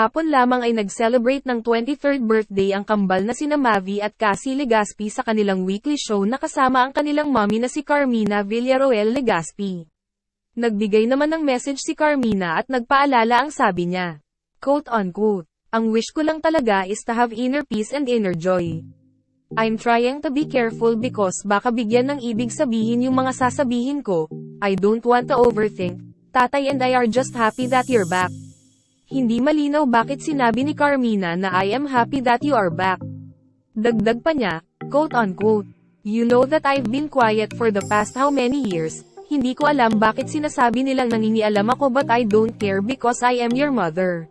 Hapon lamang ay nag-celebrate ng 23rd birthday ang kambal na sina Mavi at Cassie Legaspi sa kanilang weekly show na kasama ang kanilang mommy na si Carmina Villaroel Legaspi. Nagbigay naman ng message si Carmina at nagpaalala ang sabi niya. Quote unquote, ang wish ko lang talaga is to have inner peace and inner joy. I'm trying to be careful because baka bigyan ng ibig sabihin yung mga sasabihin ko, I don't want to overthink, tatay and I are just happy that you're back. Hindi malinaw bakit sinabi ni Carmina na I am happy that you are back. Dagdag pa niya, quote unquote, You know that I've been quiet for the past how many years, hindi ko alam bakit sinasabi nilang nangingialam ako but I don't care because I am your mother.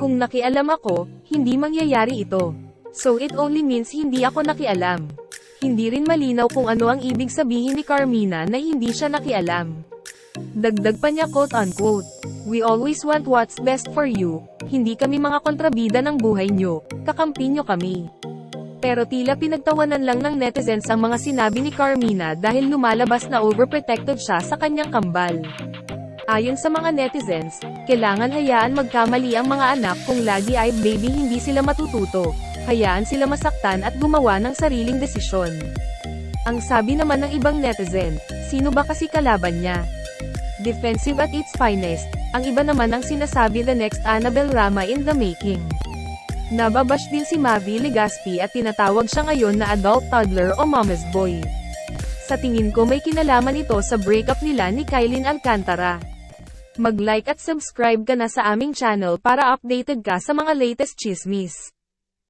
Kung nakialam ako, hindi mangyayari ito. So it only means hindi ako nakialam. Hindi rin malinaw kung ano ang ibig sabihin ni Carmina na hindi siya nakialam. Dagdag pa niya quote unquote, We always want what's best for you, hindi kami mga kontrabida ng buhay nyo, kakampi nyo kami. Pero tila pinagtawanan lang ng netizens ang mga sinabi ni Carmina dahil lumalabas na overprotected siya sa kanyang kambal. Ayon sa mga netizens, kailangan hayaan magkamali ang mga anak kung lagi ay baby hindi sila matututo, hayaan sila masaktan at gumawa ng sariling desisyon. Ang sabi naman ng ibang netizen, sino ba kasi kalaban niya? Defensive at its finest, ang iba naman ang sinasabi the next Annabel Rama in the making. Nababash din si Mavi Legaspi at tinatawag siya ngayon na adult toddler o mama's boy. Sa tingin ko may kinalaman ito sa breakup nila ni Kylin Alcantara. Mag-like at subscribe ka na sa aming channel para updated ka sa mga latest chismis.